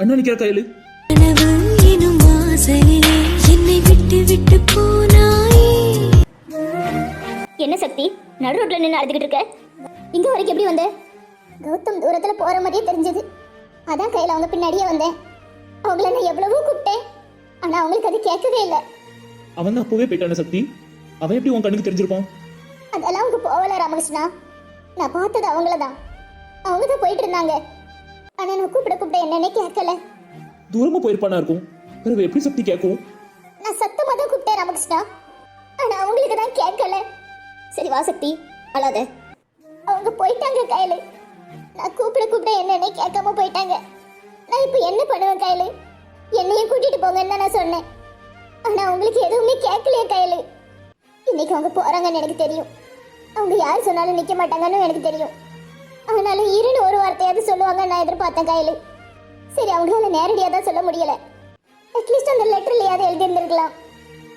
அண்ணா நிக்கிற கையில என்ன சக்தி? நடு ரோட்ல நின்று அழுதுகிட்டு இருக்க? இங்க வரைக்கும் எப்படி வந்த? கௌதம் தூரத்துல போற மாதிரியே தெரிஞ்சது. அதான் கையில அவங்க பின்னாடியே வந்தேன். அவங்கள நான் எவ்வளவோ கூப்பிட்டேன். ஆனா அவங்களுக்கு அது கேட்கவே இல்லை. அவன் தான் அப்பவே போயிட்டான சக்தி. அவன் எப்படி உன் கண்ணுக்கு தெரிஞ்சிருப்பான்? அதெல்லாம் அவங்க போகல ராமகிருஷ்ணா. நான் பார்த்தது அவங்கள தான் அவங்க தான் போயிட்டு இருந்தாங்க. ஆனா நான் கூப்பிட கூப்பிட என்னன்னே கேட்கல. தூரமா போயிருப்பானா இருக்கும். பிறகு எப்படி சக்தி கேட்கும்? நான் சத்தமா தான் கூப்பிட்டேன் ராமகிருஷ்ணா. ஆனா அவங்களுக்கு தான் கேட்கல. சரி வா சக்தி அழாத. அவங்க போயிட்டாங்க கையில. நான் கூப்பிட கூப்பிட என்னன்னே கேட்காம போயிட்டாங்க. நான் இப்போ என்ன பண்ணுவேன் கையில? என்னையும் கூட்டிட்டு போங்கன்னு தான் நான் சொன்னேன். ஆனா அவங்களுக்கு எதுவுமே கேட்கலையே கையில. இன்னைக்கு அவங்க போறாங்கன்னு எனக்கு தெரியும். அவங்க யார் சொன்னாலும் நிக்க மாட்டாங்கன்னு எனக்கு தெரியும். ஆனாலும் இருன்னு ஒரு வார்த்தையாவது சொல்லுவாங்க நான் எதிர்பார்த்தேன் கையில. சரி அவங்களால நேரடியாக தான் சொல்ல முடியல. அட்லீஸ்ட் அந்த லெட்டர்லையாவது எழுதியிருந்திருக்கலாம்.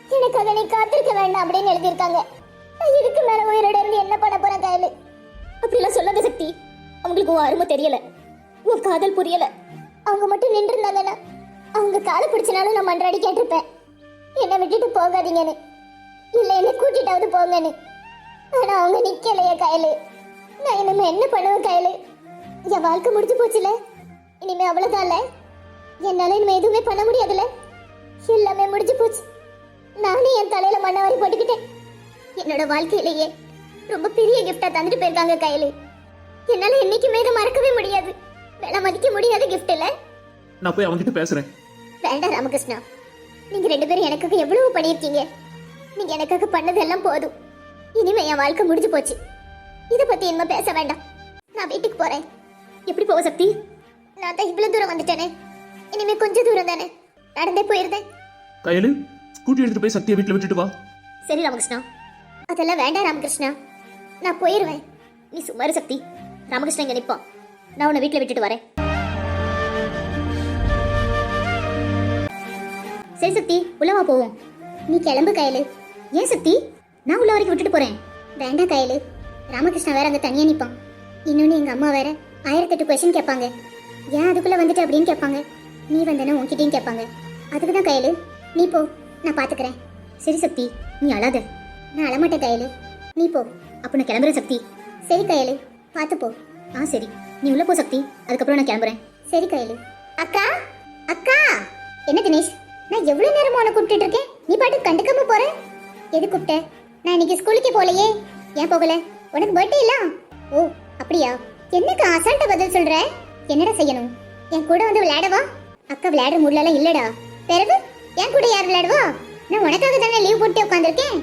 எனக்காக நீ காத்திருக்க வேண்டாம் அப்படின்னு எழுதியிருக்காங்க. நான் இதுக்கு மேல உயிரோட இருந்து என்ன பண்ண போறேன் கையில? அப்படிலாம் சொல்லாத சக்தி. அவங்களுக்கு உன் அருமை தெரியல. உன் காதல் புரியல. அவங்க மட்டும் நின்று இருந்தாங்கன்னா அவங்க காலை பிடிச்சனாலும் நான் மன்றாடி கேட்டிருப்பேன். என்னை விட்டுட்டு போகாதீங்கன்னு. இல்லை என்னை கூட்டிட்டாவது போங்கன்னு. ஆனா அவங்க நிக்கலையே கையில. நான் இனிமே என்ன பண்ணுவேன் கையில? என் வாழ்க்கை முடிஞ்சு போச்சுல. இனிமே அவ்வளவுதான்ல? என்னால இனிமே எதுவுமே பண்ண முடியாதுல்ல எல்லாமே முடிஞ்சு போச்சு. நானே என் தலையில மண்ணவாரி போட்டுக்கிட்டேன். என்னோட வாழ்க்கையிலேயே ரொம்ப பெரிய கிஃப்டா தந்துட்டு போயிருக்காங்க கையில. என்னால என்னைக்குமே இதை மறக்கவே முடியாது. விலை மதிக்க முடியாத கிஃப்ட் இல்ல நான் போய் அவன்கிட்ட பேசுறேன். வேண்டாம் ராமகிருஷ்ணா. நீங்க ரெண்டு பேரும் எனக்காக எவ்வளவு பண்ணியிருக்கீங்க. நீங்க எனக்காக பண்ணதெல்லாம் போதும். இனிமே என் வாழ்க்கை முடிஞ்சு போச்சு. இதை பத்தி இனிமே பேச வேண்டாம். நான் வீட்டுக்கு போறேன். எப்படி போவ சக்தி? நான் தான் இவ்வளவு தூரம் வந்துட்டேனே. இனிமே கொஞ்சம் தூரம் தானே. நடந்தே போயிருந்தேன். கையில ஸ்கூட்டி எடுத்துட்டு போய் சக்தியை வீட்டுல விட்டுட்டு வா. சரி ராமகிருஷ்ணா. அதெல்லாம் வேண்டாம் ராமகிருஷ்ணா. நான் போயிருவேன். நீ சுமார் சக்தி. ராமகிருஷ்ணன் இங்க நிப்பான் நான் உன்னை வீட்டுல விட்டுட்டு வரேன். சரி சக்தி உள்ளவா போவோம். நீ கிளம்பு கையில. ஏன் சக்தி? நான் உள்ள வரைக்கும் விட்டுட்டு போறேன். வேண்டாம் கையில. ராமகிருஷ்ணா வேற அங்க தனியா நிப்பான். இன்னொன்னு எங்க அம்மா வேற ஆயிரத்தெட்டு கொஷின் கேட்பாங்க. ஏன் அதுக்குள்ள வந்துட்டு அப்படின்னு கேட்பாங்க. நீ வந்தனா உன்கிட்டயும் கேட்பாங்க. அதுக்கு தான் கையலு நீ போ நான் பாத்துக்கிறேன். சரி சக்தி நீ அழாத. நான் அழமாட்டேன் கையலு. நீ போ அப்ப நான் கிளம்புறேன் சக்தி. சரி கையலு பார்த்து போ. ஆ சரி. நீ உள்ள போ சக்தி அதுக்கப்புறம் நான் கிளம்புறேன். சரி கையலு. அக்கா அக்கா! என்ன தினேஷ் நான் எவ்வளவு நேரமா உன கூப்பிட்டுட்டு இருக்கேன்? நீ பாட்டு கண்டுக்காம போற? எது கூப்பிட்ட? நான் இன்னைக்கு ஸ்கூலுக்கே போகலையே. ஏன் போகல? உனக்கு பர்த்டே இல்ல? ஓ அப்படியா? என்னக்கா அசால்ட்டா பதில் சொல்ற? என்னடா செய்யணும்? என் கூட வந்து விளையாடவா? அக்கா விளையாடுற மூடலாம் இல்லடா. பிறகு என் கூட யார் விளையாடுவா? நான் உனக்காக தானே லீவ் போட்டு உட்காந்துருக்கேன்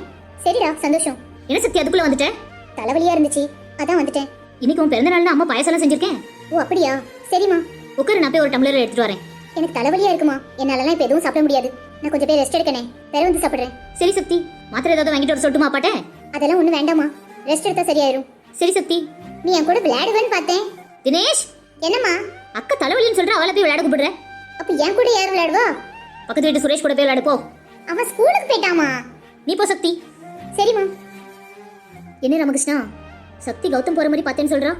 சரிடா சந்தோஷம். என்ன சக்தி அதுக்குள்ள வந்துட்டேன் தலைவலியா இருந்துச்சு. அதான் வந்துட்டேன். இன்னைக்கு உன் பிறந்த நாள்னா அம்மா பாயசம்லாம் செஞ்சிருக்கேன்? ஓ அப்படியா? சரிம்மா. உட்காரு நான் போய் ஒரு டம்ளர் எடுத்துட்டு வரேன். எனக்கு தலைவலியா இருக்குமா? என்னாலலாம் இப்போ எதுவும் சாப்பிட முடியாது. நான் கொஞ்சம் பேர் ரெஸ்ட் எடுக்கனே. பிறகு வந்து சாப்பிடுறேன். சரி சக்தி மாத்திரை ஏதாவது வாங்கிட்டு வர சொல்லட்டுமா அப்பாட்ட? அதெல்லாம் ஒன்றும் வேண்டாமா ரெஸ்ட் எடுத்தா சரியாயிரும். சரி சக்தி நீ என் கூட விளையாடுவேன்னு பார்த்தேன். தினேஷ்! என்னம்மா? அக்கா தலைவலின்னு சொல்ற அவளை போய் விளையாட கூப்பிடுற அப்ப என் கூட யார் விளையாடுவா? பக்கத்து வீட்டு சுரேஷ் கூட போய் விளையாடு போ. அவன் ஸ்கூலுக்கு போயிட்டாமா? நீ போ சக்தி. சரிம்மா என்ன ராமகிருஷ்ணா? சக்தி கௌதம் போற மாதிரி பார்த்தேன்னு சொல்றா.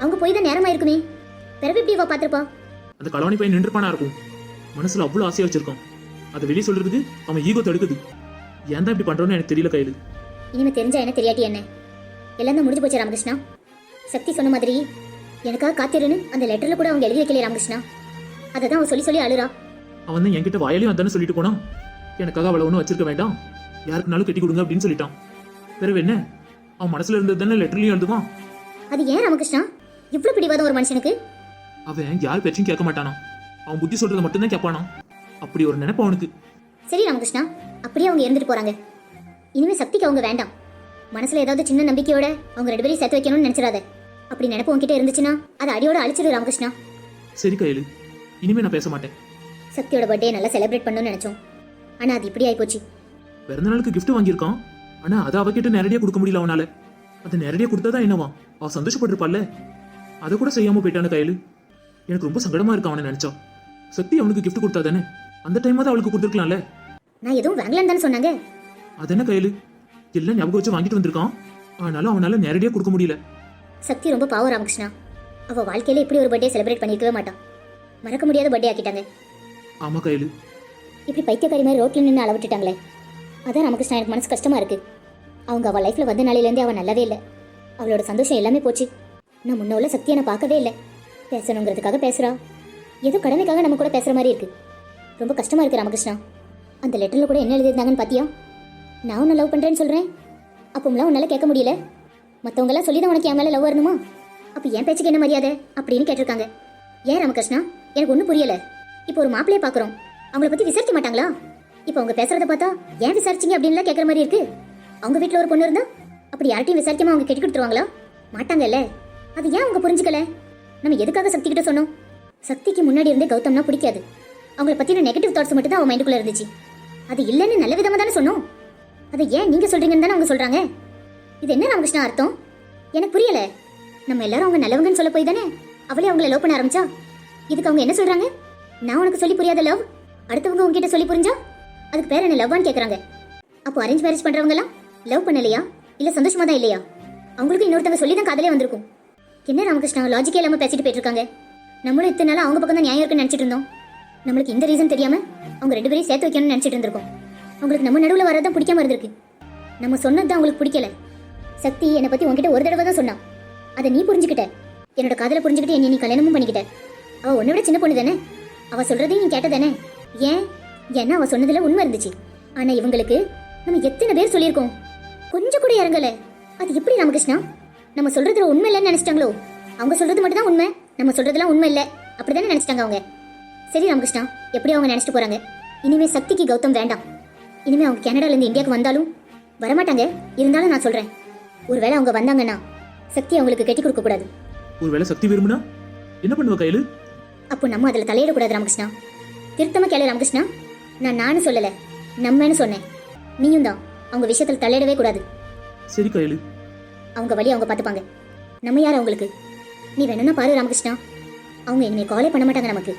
அவங்க போய் தான் நேரமா இருக்குமே. பிறகு எப்படி இவ பாத்திருப்பா அந்த களவாணி பையன் நின்றுப்பானா இருக்கும். மனசுல அவ்வளவு ஆசையா வச்சிருக்கான். அதை வெளியே சொல்றதுக்கு அவன் ஈகோ தடுக்குது. ஏன் தான் இப்படி பண்றோன்னு எனக்கு தெரியல கையில. இனிமே தெரிஞ்சா என்ன தெரியாட்டி என்ன? எல்லாம் தான் முடிஞ்சு போச்சு ராமகிருஷ்ணா. சக்தி சொன்ன மாதிரி எனக்காக காத்திருன்னு அந்த லெட்டர்ல கூட அவங்க எழுதி வைக்கல ராமகிருஷ்ணா. அதை தான் அவன் சொல்லி சொல்லி அழுறா. அவன் தான் என்கிட்ட வாயிலையும் அதானே சொல்லிட்டு போனான்? எனக்காக அவளை ஒன்றும் வச்சிருக்க வேண்டாம். யாருக்குனாலும் கட்டி கொடுங்க அப்படின்னு சொல்லிட்டான். பிறகு என்ன? அவன் மனசுல இருந்தது தானே லெட்டர்லயும் எழுதுவான். அது ஏன் ராமகிருஷ்ணா? இவ்வளவு பிடிவாதம் ஒரு மனுஷனுக்கு? அவன் யார் பேச்சையும் கேட்க மாட்டானா? அவன் புத்தி சொல்றதை மட்டும்தான் கேட்பானா? அப்படி ஒரு நினைப்பு அவனுக்கு. சரி ராமகிருஷ்ணா அப்படியே அவங்க இருந்துட்டு போறாங்க. இனிமே சக்திக்கு அவங்க வேண்டாம். மனசுல ஏதாவது சின்ன நம்பிக்கையோட அவங்க ரெண்டு பேரையும் சேர்த்து வைக்கணும்னு நினைச்சிடாத. அப்படி நினைப்பு உன்கிட்ட இருந்துச்சுன்னா அதை அடியோட அழிச்சிடு ராமகிருஷ்ணா. சரி கையில இனிமே நான் பேச மாட்டேன். சக்தியோட பர்த்டே நல்லா செலிப்ரேட் பண்ணணும்னு நினைச்சோம். ஆனா அது இப்படி ஆயிப்போச்சு. பிறந்த நாளுக்கு gift வாங்கியிருக்கான். ஆனா அதை அவகிட்ட நேரடியா கொடுக்க முடியல அவனால. அது நேரடியா கொடுத்தாதான் என்னவா அவ சந்தோஷப்பட்டிருப்பாள்ல. அதை கூட செய்யாம போயிட்டான கையில. எனக்கு ரொம்ப சங்கடமா இருக்கு அவனை நினைச்சா. சக்தி அவனுக்கு gift கொடுத்தா தானே? அந்த டைம் தான் அவளுக்கு கொடுத்துருக்கலாம்ல. நான் எதுவும் வாங்கலன்னு தானே சொன்னாங்க. அது என்ன கையில? எல்லாம் ஞாபகம் வச்சு வாங்கிட்டு வந்திருக்கான். ஆனாலும் அவனால நேரடியா கொடுக்க முடியல. சக்தி ரொம்ப பாவம் ராமகிருஷ்ணா. அவ வாழ்க்கையில இப்படி ஒரு பர்த்டே செலிப்ரேட் பண்ணிருக்கவே மாட்டான். மறக்க முடியாத பர்த்டே ஆக்கிட்டாங்க. ஆமா கையில். இப்படி பைத்தியக்காரி மாதிரி ரோட்ல நின்று அளவிட்டுட்டாங்களே அதான் ராமகிருஷ்ணா எனக்கு மனசு கஷ்டமா இருக்கு. அவங்க அவள் லைஃப்ல வந்த நாளையிலேருந்தே அவள் நல்லாவே இல்லை. அவளோட சந்தோஷம் எல்லாமே போச்சு. நான் முன்ன உள்ள சக்தியை நான் பார்க்கவே இல்லை. பேசணுங்கிறதுக்காக பேசுறா. ஏதோ கடமைக்காக நம்ம கூட பேசுற மாதிரி இருக்கு. ரொம்ப கஷ்டமா இருக்கு ராமகிருஷ்ணா. அந்த லெட்டர்ல கூட என்ன எழுதியிருந்தாங்கன்னு பாத்தியா? நான் உன்னை லவ் பண்ணுறேன்னு சொல்கிறேன் அப்போம்லாம் உன்னால் கேட்க முடியல. மற்றவங்களாம் சொல்லி தான் உனக்கு என் மேலே லவ் வரணுமா? அப்போ என் பேச்சுக்கு என்ன மரியாதை? அப்படின்னு கேட்டிருக்காங்க. ஏன் ராமகிருஷ்ணா? எனக்கு ஒன்றும் புரியலை. இப்போ ஒரு மாப்பிள்ளைய பார்க்குறோம். அவங்கள பற்றி விசாரிக்க மாட்டாங்களா? இப்போ அவங்க பேசுறத பார்த்தா ஏன் விசாரிச்சீங்க? அப்படின்லாம் கேட்குற மாதிரி இருக்கு. அவங்க வீட்டில் ஒரு பொண்ணு இருந்தா அப்படி யார்ட்டையும் விசாரிக்காம அவங்க கெட்டி கொடுத்துருவாங்களா? மாட்டாங்கல்ல. அது ஏன் அவங்க புரிஞ்சுக்கல? நம்ம எதுக்காக சக்தி கிட்ட சொன்னோம்? சக்திக்கு முன்னாடி இருந்தே கௌதம்னா பிடிக்காது. அவங்கள பற்றின நெகட்டிவ் தாட்ஸ் மட்டும் தான் அவன் மைண்டுக்குள்ளே இருந்துச்சு. அது இல்லைன்னு நல்ல விதமா தானே சொன்னோம். அதை ஏன் நீங்க சொல்றீங்கன்னு தானே அவங்க சொல்றாங்க? இது என்ன ராமகிருஷ்ணா அர்த்தம்? எனக்கு புரியல. நம்ம எல்லாரும் அவங்க நல்லவங்கன்னு சொல்ல போய் தானே? அவளே அவங்கள லவ் பண்ண ஆரம்பிச்சா? இதுக்கு அவங்க என்ன சொல்றாங்க? நான் உனக்கு சொல்லி புரியாத லவ் அடுத்தவங்க உங்ககிட்ட சொல்லி புரிஞ்சா? அதுக்கு பேர் என்ன லவ்வான்னு கேக்குறாங்க. அப்போ அரேஞ்ச் மேரேஜ் பண்றவங்க எல்லாம் லவ் பண்ணலையா? இல்ல சந்தோஷமா தான் இல்லையா? அவங்களுக்கு இன்னொருத்தவங்க சொல்லி தான் காதலே வந்திருக்கும். என்ன ராமகிருஷ்ணா லாஜிக்கே இல்லாம பேசிட்டு போயிட்டு இருக்காங்க? நம்மளும் இத்தனை நாள் அவங்க பக்கம் தான் நியாயம் இருக்குன்னு நினைச்சிட்டு இருந்தோம். நம்மளுக்கு இந்த ரீசன் தெரியாம அவங்க ரெண்டு பேரையும் சேர்த்து வைக்கணும்னு நினைச்சிட்டு இருந்திருக்கோம். அவங்களுக்கு நம்ம நடுவில் வரதான் பிடிக்காம இருந்திருக்கு. நம்ம சொன்னது தான் அவங்களுக்கு பிடிக்கல. சக்தி என்னை பத்தி உன்கிட்ட ஒரு தடவை தான் சொன்னான். அதை நீ புரிஞ்சுக்கிட்ட. என்னோட காதலை புரிஞ்சுக்கிட்டு என்னை நீ கல்யாணமும் பண்ணிக்கிட்ட. அவள் உன்னை விட சின்ன பொண்ணு தானே? அவள் சொல்றதையும் நீ கேட்டதானே ஏன்? ஏன்னா அவள் சொன்னதில் உண்மை இருந்துச்சு. ஆனா இவங்களுக்கு நம்ம எத்தனை பேர் சொல்லியிருக்கோம்? கொஞ்சம் கூட இறங்கல. அது எப்படி ராமகிருஷ்ணா? நம்ம சொல்றதுல உண்மை இல்லைன்னு நினைச்சிட்டாங்களோ? அவங்க சொல்றது மட்டும் தான் உண்மை. நம்ம சொல்கிறதுலாம் உண்மை இல்லை. அப்படி தானே நினச்சிட்டாங்க அவங்க. சரி ராமகிருஷ்ணா எப்படி அவங்க நினச்சிட்டு போறாங்க? இனிமேல் சக்திக்கு கௌதம் வேண்டாம். இனிமே அவங்க கனடால இருந்து இந்தியாவுக்கு வந்தாலும் வரமாட்டாங்க. இருந்தாலும் நான் சொல்றேன். ஒருவேளை அவங்க வந்தாங்கன்னா சக்தி அவங்களுக்கு கட்டி கொடுக்க கூடாது. ஒருவேளை சக்தி விரும்புனா என்ன பண்ணுவ கையில்? அப்போ நம்ம அதில் தலையிடக்கூடாது ராமகிருஷ்ணா. திருத்தமா கேளு ராமகிருஷ்ணா. நான் நானும் சொல்லலை. நம்மன்னு சொன்னேன். நீயும் தான். அவங்க விஷயத்தில் தலையிடவே கூடாது. சரி கையில். அவங்க வழி அவங்க பார்த்துப்பாங்க. நம்ம யார் அவங்களுக்கு? நீ வேணும்னா பாரு ராமகிருஷ்ணா. அவங்க இனிமேல் காலே பண்ண மாட்டாங்க நமக்கு.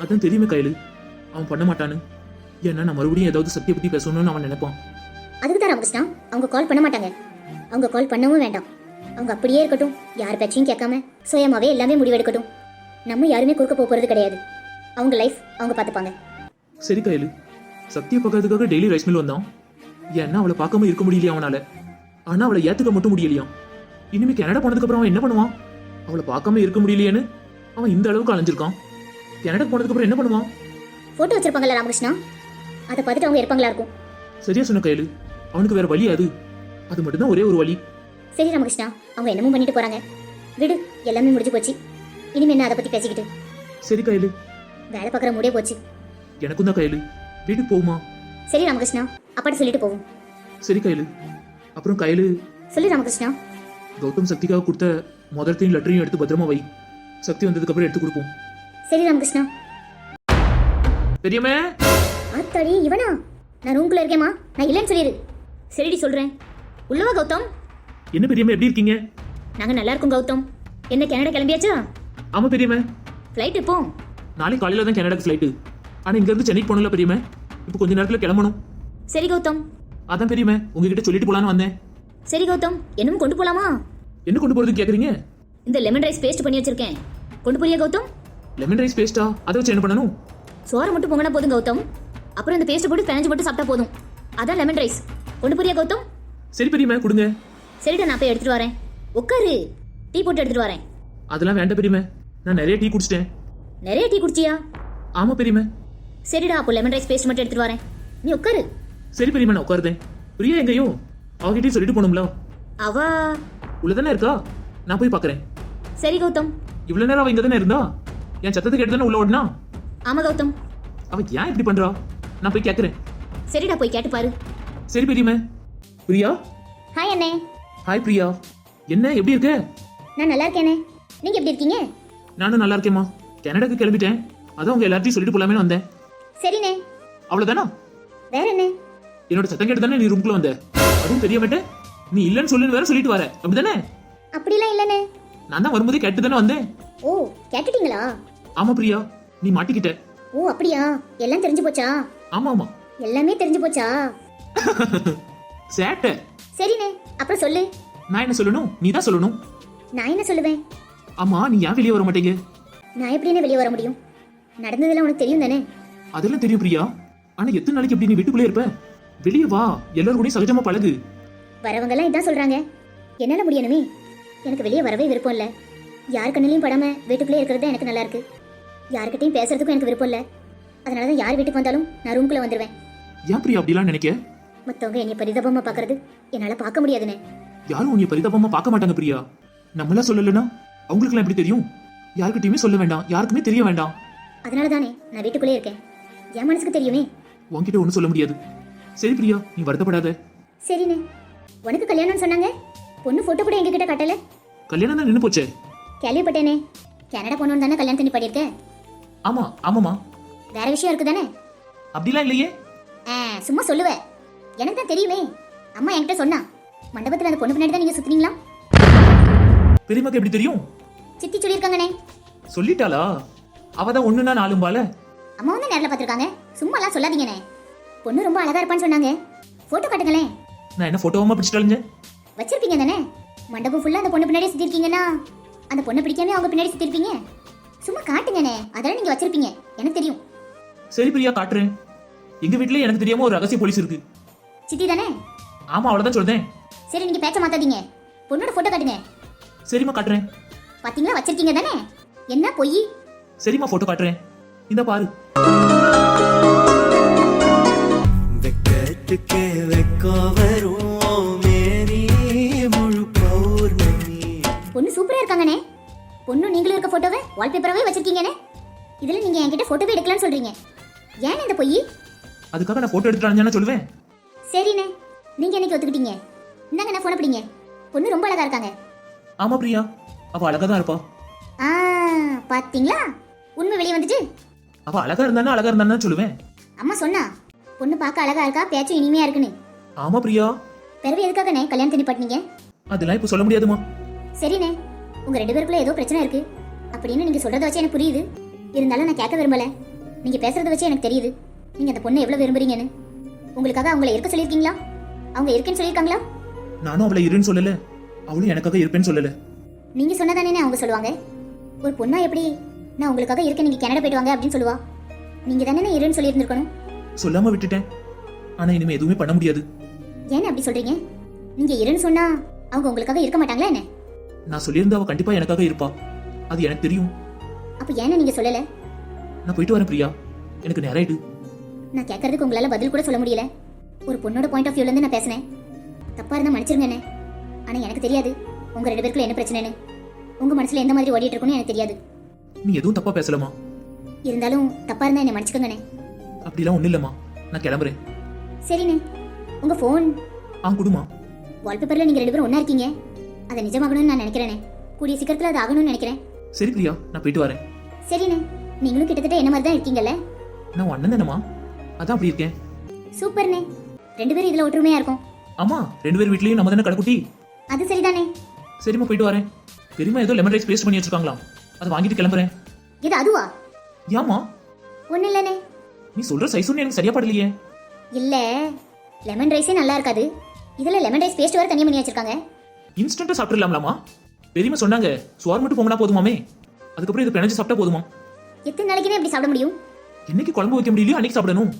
அதான் தெரியுமே கையில். அவன் பண்ண மாட்டான்னு. ஏன்னா நான் மறுபடியும் ஏதாவது சக்தியை பத்தி பேசணும்னு அவன் நினைப்பான். அதுக்கு தான் ராமகிருஷ்ணா. அவங்க கால் பண்ண மாட்டாங்க. அவங்க கால் பண்ணவும் வேண்டாம். அவங்க அப்படியே இருக்கட்டும். யார் பேச்சையும் கேட்காம சுயமாவே எல்லாமே முடிவெடுக்கட்டும். நம்ம யாருமே குறுக்க போக போறது கிடையாது. அவங்க லைஃப் அவங்க பார்த்துப்பாங்க. சரி கையில். சக்தியை பார்க்கறதுக்காக டெய்லி ரைஸ் மில் வந்தான். ஏன்னா அவளை பார்க்காம இருக்க முடியலையா அவனால. ஆனா அவளை ஏத்துக்க மட்டும் முடியலையாம். இனிமே கனடா போனதுக்கு அப்புறம் அவன் என்ன பண்ணுவான்? அவளை பார்க்காம இருக்க முடியலையேன்னு அவன் இந்த அளவுக்கு அலைஞ்சிருக்கான். கனடா போனதுக்கு அப்புறம் என்ன பண்ணுவான்? போட்டோ வச்சிருப்பாங்கல்ல ராமகிருஷ்ணா? அதை பார்த்துட்டு அவங்க இருப்பாங்களா இருக்கும். சரியா சொன்ன கையில். அவனுக்கு வேற வழி அது. அது மட்டும்தான் ஒரே ஒரு வழி. சரி ராமகிருஷ்ணா அவங்க என்னமோ பண்ணிட்டு போறாங்க. விடு எல்லாமே முடிஞ்சு போச்சு. இனிமே என்ன அதை பத்தி பேசிக்கிட்டு? சரி கையில். வேலை பார்க்குற முடியே போச்சு. எனக்கும் தான் கையில். வீட்டுக்கு போகுமா சரி ராமகிருஷ்ணா அப்பாட்ட சொல்லிட்டு போவோம். சரி கையில். அப்புறம் கையில். சொல்லு ராமகிருஷ்ணா. கௌதம் சக்திக்காக கொடுத்த முதலத்தையும் லெட்டரையும் எடுத்து பத்திரமா வை. சக்தி வந்ததுக்கு அப்புறம் எடுத்து கொடுப்போம். சரி ராமகிருஷ்ணா. பெரியம்மே! ஆத்தாடி இவனா? நான் ரூம்குள்ள இருக்கேம்மா. நான் இல்லைன்னு சொல்லிடு சரிடி சொல்றேன். உள்ளவா கௌதம்? என்ன பெரியம்மா எப்படி இருக்கீங்க? நாங்க நல்லா இருக்கோம் கௌதம். என்ன கனடா கிளம்பியாச்சா? ஆமா பெரியம்மா. ஃப்ளைட் எப்போ? நாளைக்கு காலையில தான் கனடாக்கு ஃப்ளைட்டு ஆனா இங்க இருந்து சென்னைக்கு போகணும்ல பெரியம்மா. இப்போ கொஞ்ச நேரத்துல கிளம்பணும். சரி கௌதம். அதான் பெரியம்மா உங்ககிட்ட சொல்லிட்டு போலான்னு வந்தேன். சரி கௌதம். என்னமும் கொண்டு போலாமா? என்ன கொண்டு போறதுக்கு கேக்குறீங்க? இந்த லெமன் ரைஸ் பேஸ்ட் பண்ணி வச்சிருக்கேன். கொண்டு போறியா கௌதம்? லெமன் ரைஸ் பேஸ்டா அதை வச்சு என்ன பண்ணணும்? சோறை மட்டும் பொங்கினா போதும் கௌதம். அப்புறம் இந்த பேஸ்ட் போட்டு பிணைஞ்சு மட்டும் சாப்பிட்டா போதும். அதான் லெமன் ரைஸ் கொண்டு போறியா கௌதம்? சரி பெரியம்மா கொடுங்க. சரிடா நான் போய் எடுத்துட்டு வரேன். உட்காரு டீ போட்டு எடுத்துட்டு வரேன். அதெல்லாம் வேண்டாம் பெரியம்மா. நான் நிறைய டீ குடிச்சிட்டேன். நிறைய டீ குடிச்சியா? ஆமா பெரியம்மா. சரிடா அப்போ லெமன் ரைஸ் பேஸ்ட் மட்டும் எடுத்துட்டு வரேன். நீ உட்காரு சரி பெரியம்மா நான் உட்காருதேன் பிரியா எங்கேயும் அவகிட்டயும் சொல்லிட்டு போகணும்ல அவ? உள்ளதானே இருக்கா? நான் போய் பார்க்கறேன் சரி கௌதம். இவ்வளவு நேரம் அவ இங்க தானே இருந்தா? என் சத்தத்தை கேட்டு தானே உள்ள ஓடினா? ஆமா கௌதம். அவ ஏன் இப்படி பண்றா? நான் போய் கேட்கறேன் சரிடா போய் கேட்டு பாரு. சரி பெரியம்மா. பிரியா? ஹாய் அண்ணே. ஹாய் பிரியா. என்ன எப்படி இருக்க? நான் நல்லா இருக்கேனே. நீங்க எப்படி இருக்கீங்க? நானும் நல்லா இருக்கேம்மா. கனடாக்கு கிளம்பிட்டேன். அதான் உங்க எல்லாத்தையும் சொல்லிட்டு போலாமே வந்தேன். சரிண்ணே. அவ்வளவுதானா? வேற என்ன என்னோட சத்தம் கேட்டு தானே நீ ரூம்குள்ள வந்த? அதுவும் தெரிய மாட்டேன் நீ இல்லைன்னு சொல்லுன்னு வேற சொல்லிட்டு வர. அப்படிதானே? அப்படிலாம் இல்லைண்ணே. நான் தான் வரும்போதே கேட்டு தானே வந்தேன். ஓ கேட்டுட்டீங்களா? ஆமா பிரியா. நீ மாட்டிக்கிட்ட. ஓ அப்படியா? எல்லாம் தெரிஞ்சு போச்சா? ஆமா ஆமா எல்லாமே தெரிஞ்சு போச்சா? சேட்டை. சரிண்ணே அப்புறம் சொல்லு. நான் என்ன சொல்லணும்? நீ தான் சொல்லணும். நான் என்ன சொல்லுவேன்? ஆமா நீ ஏன் வெளியே வர மாட்டேங்க? நான் எப்படின்னு வெளியே வர முடியும்? நடந்ததெல்லாம் உனக்கு தெரியும் தானே? அதெல்லாம் தெரியும் பிரியா. ஆனா எத்தனை நாளைக்கு இப்படி நீ வீட்டுக்குள்ளே இருப்ப? வெளியே வா எல்லாரும் கூடயும் சகஜமா பழகு. வரவங்க எல்லாம் இதான் சொல்றாங்க. என்னால முடியணுமே? எனக்கு வெளியே வரவே விருப்பம் இல்ல. யார் கண்ணிலையும் படாம வீட்டுக்குள்ளே இருக்கிறது தான் எனக்கு நல்லா இருக்கு. யார்கிட்டயும் பேசுறதுக்கும் எனக்கு விருப்பம் இல்ல. அதனால தான் யார் வீட்டுக்கு வந்தாலும் நான் ரூம்குள்ள வந்துருவேன். ஏன் பிரியா அப்படிலாம் நினைக்க? மத்தவங்க என்னை பரிதாபமா பாக்குறது என்னால பார்க்க முடியாதுன்னு. யாரும் உன்னை பரிதாபமா பார்க்க மாட்டாங்க பிரியா. நம்மளா சொல்லலைன்னா அவங்களுக்குலாம் எப்படி தெரியும்? யாருக்கிட்டயுமே சொல்ல வேண்டாம். யாருக்குமே தெரிய வேண்டாம். அதனால தானே நான் வீட்டுக்குள்ளே இருக்கேன். என் மனசுக்கு தெரியுமே. உன்கிட்ட ஒன்றும் சொல்ல முடியாது. சரி பிரியா நீ வருத்தப்படாத. சரிண்ணே. உனக்கு கல்யாணம்னு சொன்னாங்க? பொண்ணு போட்டோ கூட எங்ககிட்ட காட்டல? கல்யாணம் தான் நின்று போச்சே. கேள்விப்பட்டேனே. கனடா போனோன்னு தானே கல்யாணம் பண்ணி பண்ணியிருக்க? ஆமா ஆமாமா வேற விஷயம் இருக்கு தானே அப்படிலாம் இல்லையே. சும்மா சொல்லுவ. எனக்கு தான் தெரியுமே. அம்மா என்கிட்ட சொன்னா. மண்டபத்துல அந்த பொண்ணு பின்னாடி தான் நீங்க சுத்துனீங்களா? பெரியம்மாக்கு எப்படி தெரியும்? சித்தி சொல்லியிருக்காங்கண்ணே. சொல்லிட்டாளா? அவ தான் ஒண்ணுனா நாலும் பால. அம்மா வந்து நேரில் பார்த்துருக்காங்க. சும்மாலாம் சொல்லாதீங்கண்ணே. பொண்ணு ரொம்ப அழகா இருப்பான்னு சொன்னாங்க. போட்டோ காட்டுங்களேன். நான் என்ன போட்டோவமா பிடிச்சிட்டாளுங்க வச்சிருப்பீங்க தானே? மண்டபம் ஃபுல்லா அந்த பொண்ணு பின்னாடி சுத்திருக்கீங்கன்னா அந்த பொண்ணை பிடிக்காம அவங்க பின்னாடி சுத்திருப்பீங்க. சும்மா காட்டுங்கண்ணே. அதெல்லாம் நீங்க வச்சிருப்பீங்க. எனக்கு தெரியும். சரி பிரியா காட்டுறேன். எங்க வீட்லயே எனக்கு தெரியாம ஒரு ரகசிய போலீஸ் இருக்கு. சித்தி தானே? ஆமா அவ்வளவுதான் சொல்றேன். சரி நீங்க பேச்ச மாத்தாதீங்க. பொண்ணோட போட்டோ காட்டுங்க. சரிம்மா காட்டுறேன். பாத்தீங்களா? வச்சிருக்கீங்க தானே? என்ன பொய்? சரிம்மா போட்டோ காட்டுறேன். இந்த பாரு. வெக்கத்துக்கு வெக்கோ வரும் மேரி முழு பௌர்ணமி. பொண்ணு சூப்பரா இருக்காங்கண்ணே. பொண்ணு நீங்களும் இருக்க போட்டோவை வால்பேப்பராகவே வச்சிருக்கீங்கண்ணே. இதுல நீங்க என்கிட்ட போட்டோவே எடுக்கலாம்னு சொல்றீங்க. ஏன் இந்த பொய்? அதுக்காக நான் போட்டோ எடுத்துட்டான்னு சொல்லுவேன். சரிண்ணே. நீங்க என்னைக்கு ஒத்துக்கிட்டீங்க? இந்தாங்க நான் போன பிடிங்க. பொண்ணு ரொம்ப அழகா இருக்காங்க. ஆமா பிரியா. அவ அழகா தான் இருப்பா. ஆ பாத்தீங்களா? உண்மை வெளியே வந்துட்டு அவ அழகா இருந்தானா அழகா இருந்தான்னு சொல்லுவேன். அம்மா சொன்னா பொண்ணு பார்க்க அழகா இருக்கா பேச்சும் இனிமையா இருக்குன்னு. ஆமா பிரியா. பிறகு எதுக்காகண்ணே கல்யாணம் பண்ணி பண்ணீங்க அதெல்லாம் இப்ப சொல்ல முடியாதுமா சரிண்ணே. உங்க ரெண்டு பேருக்குள்ள ஏதோ பிரச்சனை இருக்கு. அப்படின்னு நீங்க சொல்றத வச்சு எனக்கு புரியுது. இருந்தாலும் நான் கேட்க விரும்பல. நீங்க பேசுறத வச்சு எனக்கு தெரியுது. நீங்க அந்த பொண்ணை எவ்வளவு விரும்புறீங்கன்னு. உங்களுக்காக அவங்கள இருக்க சொல்லியிருக்கீங்களா? அவங்க இருக்கேன்னு சொல்லியிருக்காங்களா? நானும் அவளை இருன்னு சொல்லல. அவளும் எனக்காக இருப்பேன்னு சொல்லல. நீங்க சொன்னதானே அவங்க சொல்லுவாங்க. ஒரு பொண்ணா எப்படி நான் உங்களுக்காக இருக்க நீங்க கனடா போயிட்டு வாங்க அப்படின்னு சொல்லுவா. நீங்க தானே இருன்னு சொல்லியிருந்திருக்கணும். சொல்லாம விட்டுட்டேன். ஆனா இனிமே எதுவுமே பண்ண முடியாது. ஏன் அப்படி சொல்றீங்க? நீங்க இருன்னு சொன்னா அவங்க உங்களுக்காக இருக்க மாட்டாங்களா என்ன? நான் சொல்லியிருந்தா அவ கண்டிப்பா எனக்காக இருப்பா. அது எனக்கு தெரியும். அப்ப ஏன்னு நீங்க சொல்லல? நான் போயிட்டு வரேன் பிரியா. எனக்கு நேரம் ஆயிட்டு. நான் கேட்கறதுக்கு உங்களால பதில் கூட சொல்ல முடியல. ஒரு பொண்ணோட பாயிண்ட் ஆஃப் வியூல இருந்து நான் பேசினேன். தப்பா இருந்தா மன்னிச்சிருங்க என்ன. ஆனா எனக்கு தெரியாது உங்க ரெண்டு பேருக்குள்ள என்ன பிரச்சனைன்னு. உங்க மனசுல எந்த மாதிரி ஓடிட்டு இருக்குன்னு எனக்கு தெரியாது. நீ எதுவும் தப்பா பேசலாமா இருந்தாலும் தப்பா இருந்தா என்ன மன்னிச்சுக்கோங்கண்ணே அப்படிலாம் ஒண்ணும் இல்லம்மா. நான் கிளம்புறேன். சரிண்ணே. உங்க ஃபோன் ஆ குடுமா வால்பேப்பர்ல நீங்க ரெண்டு பேரும் ஒண்ணா இருக்கீங்க. அதை நிஜமாகணும்னு நான் நினைக்கிறேனே. கூடிய சீக்கிரத்துல அது ஆகணும்னு நினைக்கிறேன். சரி பிரியா. நான் போயிட்டு வரேன். சரிண்ணே. நீங்களும் கிட்டத்தட்ட என்ன மாதிரி தான் இருக்கீங்கல்ல? நான் அண்ணன் தானம்மா. அதான் அப்படி இருக்கேன். சூப்பர்ண்ணே. ரெண்டு பேரும் இதுல ஒற்றுமையா இருக்கும். ஆமா ரெண்டு பேர் வீட்லயும் நம்ம தானே கடைக்குட்டி? அது சரிதானே. சரிம்மா போயிட்டு வரேன். பெரியம்மா ஏதோ லெமன் ரைஸ் பேஸ்ட் பண்ணி வச்சிருக்காங்களாம். அதை வாங்கிட்டு கிளம்புறேன். இது அதுவா? ஏம்மா? ஒண்ணு இல்லைண்ணே. நீ சொல்ற சைஸ் ஒன்று எனக்கு சரியா படலையே. இல்ல லெமன் ரைஸே நல்லா இருக்காது. இதுல லெமன் ரைஸ் பேஸ்ட் வேற தனியா பண்ணி வச்சிருக்காங்க. இன்ஸ்டன்ட்டா சாப்பிட்டுலாம்லாமா பெரியம்மா சொன்னாங்க சுவார் மட்டும் பொங்கினா போதுமாமே. அதுக்கப்புறம் இது பிணைஞ்சு சாப்பிட்டா போதுமா? எத்தனை நாளைக்குனே இப்படி சாப்பிட முடியும்? என்னைக்கு குழம்பு வைக்க முடியலையோ? அன்னைக்கு சாப்பிடணும்.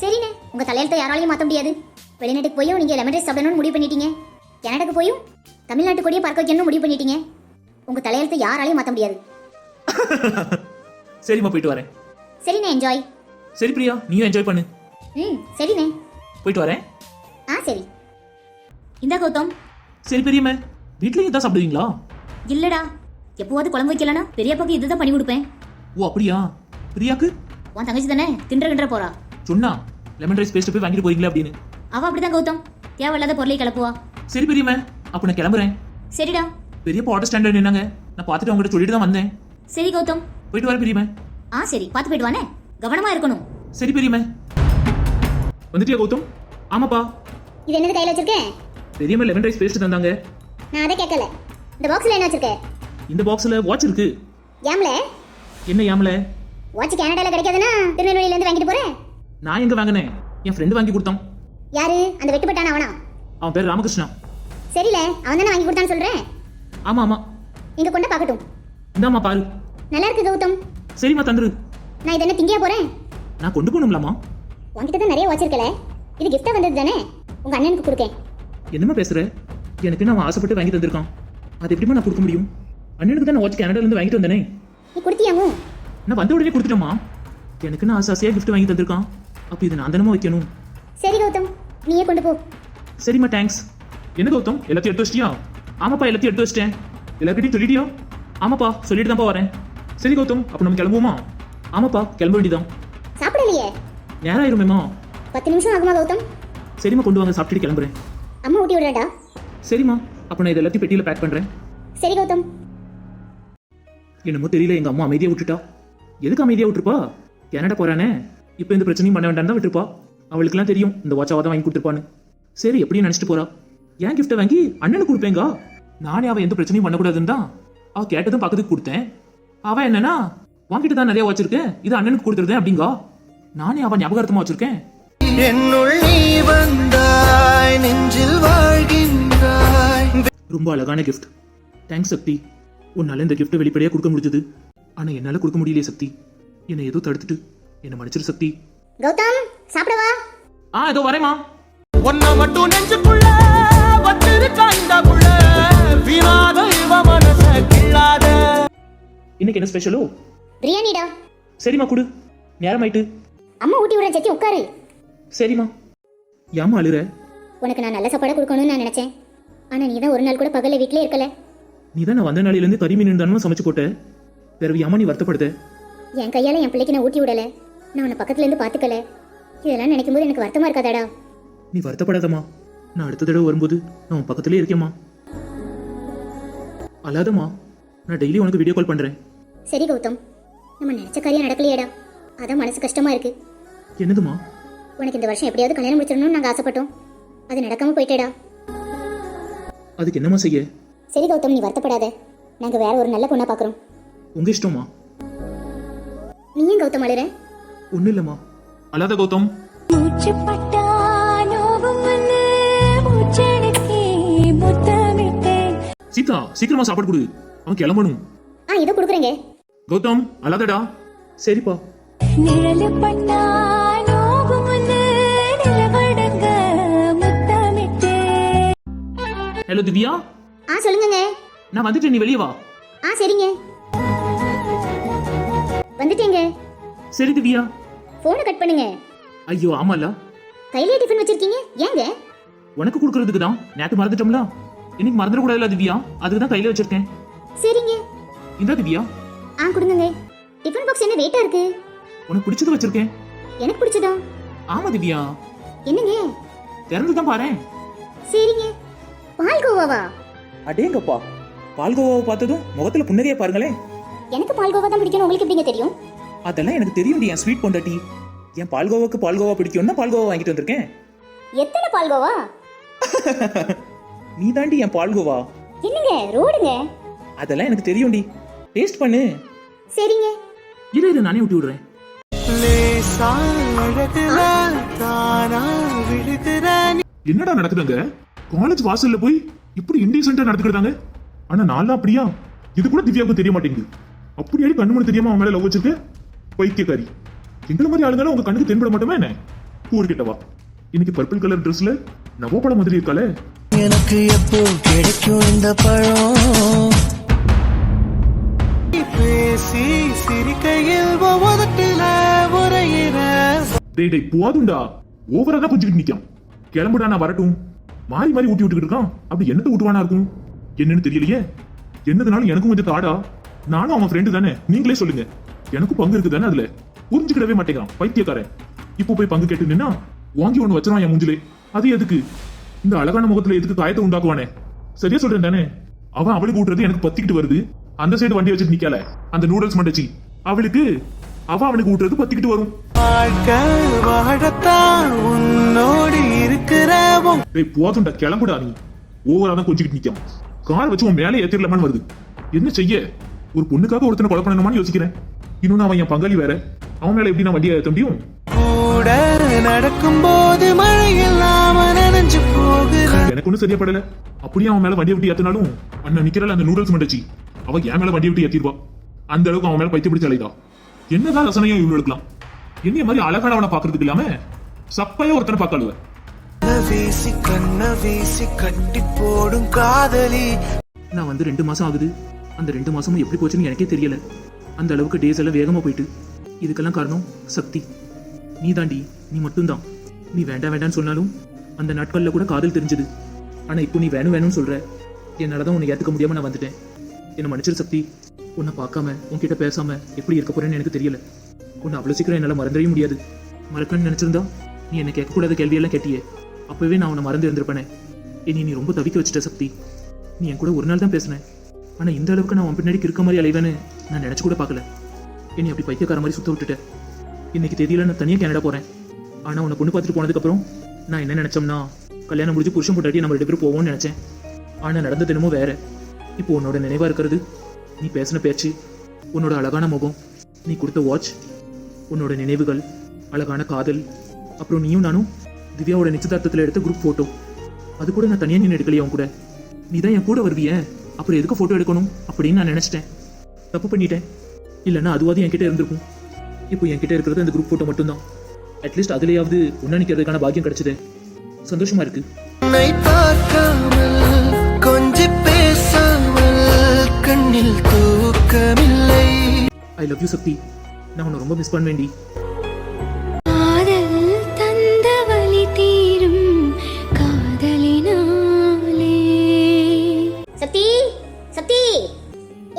சரிண்ணே. உங்க தலையெழுத்தை யாராலையும் மாத்த முடியாது. வெளிநாட்டுக்கு போயும் நீங்க லெமன் ரைஸ் சாப்பிடணும்னு முடிவு பண்ணிட்டீங்க. கனடாக்கு போயும் தமிழ்நாட்டு கொடியை பார்க்க வைக்கணும்னு முடிவு பண்ணிட்டீங்க. உங்க தலையெழுத்தை யாராலையும் மாத்த முடியாது. சரிம்மா போயிட்டு வரேன். சரிண்ணே என்ஜாய் சரி பிரியா நீயும் என்ஜாய் பண்ணு. ம் சரிண்ணே. போயிட்டு வரேன். ஆ சரி. இந்த கௌதம். சரி பெரியம்மா. வீட்லயும் இதான் சாப்பிடுவீங்களா? இல்லடா. எப்போவாது குழம்பு வைக்கலனா பெரியப்பாக்கு இதுதான் பண்ணி கொடுப்பேன். ஓ அப்படியா? பிரியாக்கு? உன் தங்கச்சி தானே? தின்ற கின்ற போறா. சொன்னா லெமன் ரைஸ் பேஸ்ட் போய் வாங்கிட்டு போறீங்களா அப்படின்னு. அவ அப்படிதான் கௌதம். தேவையில்லாத பொருளை கிளப்புவா. சரி பெரியம்மா அப்ப நான் கிளம்புறேன். சரிடா. பெரியப்பா ஆட்டோ ஸ்டாண்டர்ட் நின்னாங்க. நான் பார்த்துட்டு அவங்ககிட்ட சொல்லிட்டு தான் வந்தேன். சரி கௌதம். போயிட்டு வரேன் பெரியம்மா. ஆ சரி. பார்த்து போயிட்டு வானே. கவனமா இருக்கணும். சரி பெரியம்மா. வந்துட்டியா கௌதம்? ஆமாப்பா. இது என்னது கையில வச்சிருக்கேன் பெரியம்மா லெமன் ரைஸ் பேஸ்ட் தந்தாங்க. நான் அதை கேட்கல. இந்த பாக்ஸ்ல என்ன வச்சிருக்க? இந்த பாக்ஸ்ல வாட்ச் இருக்கு. ஏம்ல? என்ன ஏமல வாட்ச் கனடால கிடைக்காதுன்னா திருநெல்வேலியில இருந்து வாங்கிட்டு போறேன் நான் எங்க வாங்கினேன் என் ஃப்ரெண்டு வாங்கி கொடுத்தான். யாரு? அந்த வெட்டுப்பட்டான அவனா? அவன் பேர் ராமகிருஷ்ணா. சரியில்ல அவன் தானே வாங்கி கொடுத்தான்னு சொல்றேன் ஆமா ஆமா. இங்க கொண்டு பார்க்கட்டும். இந்தாம்மா பாரு. நல்லா இருக்கு கௌதம். சரிம்மா தந்துரு. நான் இதை என்ன திங்கியா போறேன்? நான் கொண்டு போகணும்லாமா உன்கிட்ட தான் நிறைய வச்சிருக்கல இது கிஃப்டா வந்தது தானே? உங்க அண்ணனுக்கு கொடுக்கேன். என்னம்மா பேசுற? எனக்கு நான் ஆசைப்பட்டு வாங்கி தந்திருக்கான். அது எப்படிமா நான் கொடுக்க முடியும்? அண்ணனுக்கு தான் நான் வாட்ச் கனடால இருந்து வாங்கிட்டு வந்தேனே. நீ கொடுத்தியாமோ? நான் வந்த உடனே கொடுத்துட்டோமா எனக்கு நான் ஆசை ஆசையாக gift வாங்கி தந்திருக்கான். அப்போ இது நான் தானமா வைக்கணும். சரி கௌதம் நீயே கொண்டு போ. சரிம்மா தேங்க்ஸ் என்ன கௌதம்? எல்லாத்தையும் எடுத்து வச்சிட்டியா? ஆமாப்பா எல்லாத்தையும் எடுத்து வச்சிட்டேன். எல்லார்கிட்டையும் சொல்லிட்டியா? ஆமாப்பா சொல்லிட்டு தான்ப்பா வரேன். சரி கௌதம் அப்போ நம்ம கிளம்புவோமா? ஆமாப்பா கிளம்ப வேண்டியதான் சாப்பிடலையே? நேரம் ஆயிருமேம்மா. பத்து நிமிஷம் ஆகுமா கௌதம்? சரிம்மா கொண்டு வாங்க சாப்பிட்டுட்டு கிளம்புறேன். அம்மா ஊட்டி விடுறேன்டா சரிம்மா அப்போ நான் இது எல்லாத்தையும் பெட்டியில் பேக் பண்ணுறேன் சரி கௌதம் என்னமோ தெரியல எங்கள் அம்மா அமைதியாக விட்டுட்டா. எதுக்கு அமைதியாக விட்டுருப்பா? கனடா போகிறானே இப்போ இந்த பிரச்சனையும் பண்ண வேண்டாம் தான் விட்டுருப்பா. அவளுக்குலாம் தெரியும் இந்த வாட்சாவை தான் வாங்கி கொடுத்துருப்பான்னு. சரி எப்படியும் நினச்சிட்டு போறா. ஏன் கிஃப்ட்டை வாங்கி அண்ணனுக்கு கொடுப்பேங்க? நானே அவன் எந்த பிரச்சனையும் பண்ணக்கூடாதுன்னு தான். அவ கேட்டதும் பக்கத்துக்கு கொடுத்தேன். அவன் என்னன்னா வாங்கிட்டு தான் நிறைய வச்சிருக்கேன் இது அண்ணனுக்கு கொடுத்துருதேன் அப்படிங்க. நானே அவன் ஞாபகார்த்தமா வச்சிருக்கேன். ரொம்ப அழகான gift. தேங்க்ஸ் சக்தி. உன்னால இந்த gift வெளிப்படையாக கொடுக்க முடிஞ்சது. ஆனால் என்னால் கொடுக்க முடியலையே சக்தி. என்னை ஏதோ தடுத்துட்டு என்னை மன்னிச்சிரு சக்தி. கௌதம் சாப்பிடவா? ஆ ஏதோ வரேம்மா. ஒன்ன மட்டும் நெஞ்சுக்குள்ள வச்சிருக்காண்ட புள்ள. வீணாத இவ மனச கிள்ளாத. இன்னைக்கு என்ன ஸ்பெஷலோ பிரியாணிடா. சரிம்மா கொடு. நேரமாயிட்டு. அம்மா ஊட்டி விடுறேன் சத்தி உட்காரு. சரிம்மா. ஏம்மா அழுற? உனக்கு நான் நல்ல சாப்பாடு கொடுக்கணும்னு நான் நினைச்சேன். ஆனா நீ தான் ஒரு நாள் கூட பகல்ல வீட்லயே இருக்கல. நீ தான் நான் வந்த நாளிலேருந்து கறி மீன் தானே சமைச்சு போட்ட? பிறகு ஏம்மா நீ வருத்தப்படுத. என் கையால என் பிள்ளைக்கு நான் ஊட்டி விடல. நான் உன்னை பக்கத்துல இருந்து பாத்துக்கல. இதெல்லாம் நினைக்கும் போது எனக்கு வருத்தமா இருக்காதாடா. நீ வருத்தப்படாதம்மா. நான் அடுத்த தடவை வரும்போது நான் உன் பக்கத்திலே இருக்கேம்மா. அல்லாதம்மா நான் டெய்லி உனக்கு வீடியோ கால் பண்ணுறேன் சரி கௌதம். நம்ம நினைச்ச காரியம் நடக்கலையேடா. அதான் மனசு கஷ்டமா இருக்கு. என்னதுமா உனக்கு இந்த வருஷம் எப்படியாவது கல்யாணம் முடிச்சிடணும்னு நாங்க ஆசைப்பட்டோம். அது நடக்காம போயிட்டேடா. அதுக்கு என்னம்மா செய்ய? சரி கௌதம் நீ வருத்தப்படாத. நாங்க வேற ஒரு நல்ல பொண்ணா பாக்குறோம். உங்க இஷ்டமா? நீ ஏன் கௌதம் அழுற? ஒன்றும் இல்லைம்மா. அல்லாத கௌதம். சீதா சீக்கிரமா சாப்பாடு கொடு. அவன் கிளம்பணும். ஆ இதோ கொடுக்குறேங்க. கௌதம் அல்லாதடா சரிப்பா. ஹலோ திவ்யா. ஆ சொல்லுங்கங்க. நான் வந்துட்டேன் நீ வெளியே வா. ஆ சரிங்க. வந்துட்டேங்க. சரி திவ்யா. போனை கட் பண்ணுங்க. ஐயோ ஆமால கையிலே டிஃபன் வச்சிருக்கீங்க? ஏங்க? உனக்கு கொடுக்கறதுக்கு தான். நேத்து மறந்துட்டோம்ல. இன்னைக்கு மறந்துடக்கூடாதுல திவ்யா? அதுக்கு தான் கையில வச்சிருக்கேன். சரிங்க. இந்த திவ்யா. ஆ கொடுங்கங்க. டிஃபன் பாக்ஸ் என்ன வெயிட்டா இருக்கு? உனக்கு பிடிச்சது வச்சிருக்கேன். எனக்கு பிடிச்சதா? ஆமா திவ்யா. என்னங்க? திறந்து தான் பாரு சரிங்க. பால்கோவாவா? அடேங்கப்பா பால்கோவாவை பார்த்ததும் முகத்துல புன்னகைய பாருங்களேன். எனக்கு பால்கோவா தான் பிடிக்கும் உங்களுக்கு எப்படிங்க தெரியும்? அதெல்லாம் எனக்கு தெரியும் என் ஸ்வீட் பொண்டாட்டி. என் பால்கோவாக்கு பால்கோவா பிடிக்கும்னா பால்கோவா வாங்கிட்டு வந்திருக்கேன். எத்தனை பால்கோவா? நீ தாண்டி என் பால்கோவா. என்னங்க ரோடுங்க? அதெல்லாம் எனக்கு தெரியும்டி. டேஸ்ட் பண்ணு. சரிங்க. இரு இரு நானே ஊட்டி விடுறேன். என்னடா நடக்குதுங்க? காலேஜ் வாசல்ல போய் இப்படி இன்டீசென்ட்டா நடந்துக்கிட்டாங்க? ஆனா நான்லாம் அப்படியா? இது கூட திவ்யாவுக்கு தெரிய மாட்டேங்குது. அப்படியே கண்ணு தெரியாம அவன் மேல லவ் வச்சிருக்க? பைத்தியக்காரி. எங்களை மாதிரி ஆளுங்களும் உங்க கண்ணுக்கு தென்பட மாட்டோமா என்ன? கூறுகிட்டவா இன்னைக்கு பர்பிள் கலர் ட்ரெஸ்ல நவோப்படம் மாதிரி இருக்காளே. எனக்கு எப்போ கிடைக்கும் இந்த பழம்? பேசி சிரிக்கையில் ஒவ்வொருத்தில உரையிற டேய் டேய் போதும்டா. ஓவரா தான் கொஞ்சிக்கிட்டு நிக்கான். கிளம்புடா நான் வரட்டும். மாறி மாறி ஊட்டி விட்டுக்கிட்டு இருக்கான். அப்படி என்னத்தை ஊட்டுவானா இருக்கும்? என்னன்னு தெரியலையே. என்னதுனாலும் எனக்கும் கொஞ்சம் தாடா. நானும் அவன் ஃப்ரெண்டு தானே. நீங்களே சொல்லுங்க. எனக்கும் பங்கு இருக்கு தானே அதுல? புரிஞ்சுக்கிடவே மாட்டேங்கிறான் பைத்தியக்காரன். இப்போ போய் பங்கு கேட்டு நின்னா வாங்கி ஒண்ணு வச்சிருவான் என் மூஞ்சிலே. அது எதுக்கு? இந்த அழகான முகத்துல எதுக்கு காயத்தை உண்டாக்குவானே? சரியா சொல்றேன் தானே? அவன் அவளுக்கு ஊட்டுறது எனக்கு பத்திக்கிட்டு வருது. அந்த சைடு வண்டி வச்சுட்டு நிக்கல. அந்த நூடுல்ஸ் மண்டச்சி. அவளுக்கு அவ அவனுக்கு ஊட்டுறது பத்திக்கிட்டு வரும். வாழ்க்கை வாழத்தான் உன்னோடு இருக்கிற உன் டேய் போதும்டா கிளம்புடா நீ. ஓவரா தான் கொஞ்சிக்கிட்டு நிக்காம. கார் வச்சு உன் மேலே ஏத்திரலாமான்னு வருது. என்ன செய்ய? ஒரு பொண்ணுக்காக ஒருத்தனை கொலை பண்ணணுமான்னு யோசிக்கிறேன். இன்னொன்னு அவன் என் பங்காளி வேற. அவன் மேல எப்படி நான் வண்டியை ஏற்ற முடியும்? கூட நடக்கும்போது மழை இல்லாம நனைஞ்சு போகிற எனக்கு ஒன்றும் சரியா படல. அப்படியே அவன் மேல வண்டியை விட்டு ஏத்தினாலும் அண்ணன் நிக்கிறல அந்த நூடுல்ஸ் மண்டச்சி. அவன் என் மேல வண்டியை விட்டு ஏத்திடுவா. அந்த அளவுக்கு அவன் மேல பைத்திய பிடிச்ச அலைதா என்னதான் ரசனையும் இவங்களுக்கலாம் என்னைய மாதிரி அழகானவனை பாக்குறதுக்கு இல்லாம சப்பையா ஒருத்தனை பார்க்கலுவ கண்ண வீசி கண்ண வீசி கட்டி போடும் காதலி. நான் வந்து ரெண்டு மாசம் ஆகுது. அந்த ரெண்டு மாசமும் எப்படி போச்சுன்னு எனக்கே தெரியல. அந்த அளவுக்கு டேஸ் எல்லாம் வேகமா போயிட்டு. இதுக்கெல்லாம் காரணம் சக்தி. நீ தாண்டி நீ மட்டும்தான். நீ வேண்டாம் வேண்டாம்னு சொன்னாலும் அந்த நாட்கள்ல கூட காதல் தெரிஞ்சது. ஆனா இப்போ நீ வேணும் வேணும்னு சொல்ற. என்னால தான் உன்னை ஏத்துக்க முடியாம நான் வந்துட்டேன். என்ன மன்னிச்சிரு சக்தி. உன்னை பார்க்காம உன்கிட்ட பேசாம எப்படி இருக்க போறேன்னு எனக்கு தெரியல. உன்னை அவ்வளவு சீக்கிரம் என்னால மறந்துடவே முடியாது. மறக்கணும்னு நினைச்சிருந்தா நீ என்ன கேட்கக்கூடாத கேள்வியெல்லாம் கேட்டியே. அப்பவே நான் உன்னை மறந்து இருந்திருப்பேனே. இனி நீ ரொம்ப தவிக்க வச்சுட்ட சக்தி. நீ என் கூட ஒரு நாள் தான் பேசினேன் ஆனா இந்த அளவுக்கு நான் உன் பின்னாடி இருக்க மாதிரி அலைவேன்னு நான் நினைச்சு கூட பார்க்கல. என்னை அப்படி பைத்தியக்கார மாதிரி சுத்த விட்டுட்டேன் இன்னைக்கு தேதியில நான் தனியாக கனடா போறேன். ஆனா உன்னை பொண்ணு பார்த்துட்டு போனதுக்கு அப்புறம் நான் என்ன நினைச்சோம்னா கல்யாணம் முடிஞ்சு புருஷன் போட்டாட்டி நம்ம ரெண்டு பேரும் போவோம்னு நினைச்சேன். ஆனா நடந்த தினமும் வேற. இப்போ உன்னோட நினைவா இருக்கிறது நீ பேசின பேச்சு உன்னோட அழகான முகம் நீ கொடுத்த வாட்ச் உன்னோட நினைவுகள் அழகான காதல் அப்புறம் நீயும் நானும் திவ்யாவோட நிச்சயதார்த்தத்தில் எடுத்த குரூப் ஃபோட்டோ அது கூட நான் தனியாக நின்று எடுக்கலையே உன் கூட? நீ தான் என் கூட வருவிய அப்புறம் எதுக்கு ஃபோட்டோ எடுக்கணும் அப்படின்னு நான் நினச்சிட்டேன். தப்பு பண்ணிட்டேன். இல்லைன்னா அதுவாது என்கிட்ட இருந்திருக்கும். இப்போ என்கிட்ட இருக்கிறது அந்த குரூப் ஃபோட்டோ மட்டும்தான். அட்லீஸ்ட் அதுலயாவது உன்ன நிற்கிறதுக்கான பாக்கியம் கிடைச்சது. சந்தோஷமா இருக்கு. கண்ணில் தூக்கமில்லை. ஐ லவ் யூ சக்தி நான் உன்னை ரொம்ப மிஸ் பண்ண வேண்டி காதல் தந்த வலி தீரும் காதலினாலே. சக்தி சக்தி.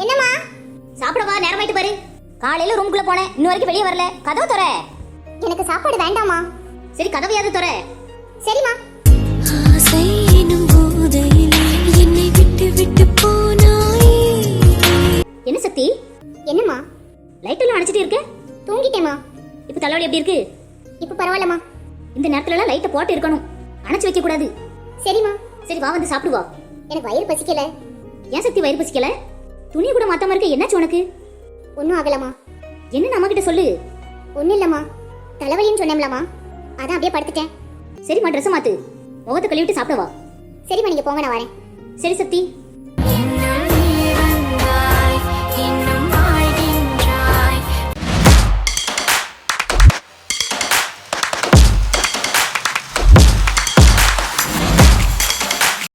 என்னம்மா? சாப்பிடவா நேரமாயிட்டு பாரு. காலையில ரூமுக்குள்ள போனேன். இன்ன வரைக்கும் வெளியே வரல. கதவு தர எனக்கு சாப்பாடு வேண்டாமா சரி கதவையாவது தர சரிம்மா. எப்படி இருக்கு? இப்போ பரவாயில்லம்மா. இந்த நேரத்துல எல்லாம் லைட்டை போட்டு இருக்கணும். அணைச்சு வைக்க கூடாது. சரிம்மா. சரி வா வந்து சாப்பிடு வா எனக்கு வயிறு பசிக்கல. ஏன் சக்தி வயிறு பசிக்கல? துணி கூட மாத்தாம இருக்க என்னாச்சு உனக்கு? ஒன்றும் ஆகலம்மா. என்ன நம்ம கிட்ட சொல்லு. ஒன்றும் இல்லைம்மா. தலைவலின்னு சொன்னேன்லம்மா அதான் அப்படியே படுத்துட்டேன். சரிம்மா ட்ரெஸ் மாத்து. முகத்தை கழுவிட்டு சாப்பிட வா சரிம்மா நீங்கள் போங்க நான் வரேன். சரி சக்தி.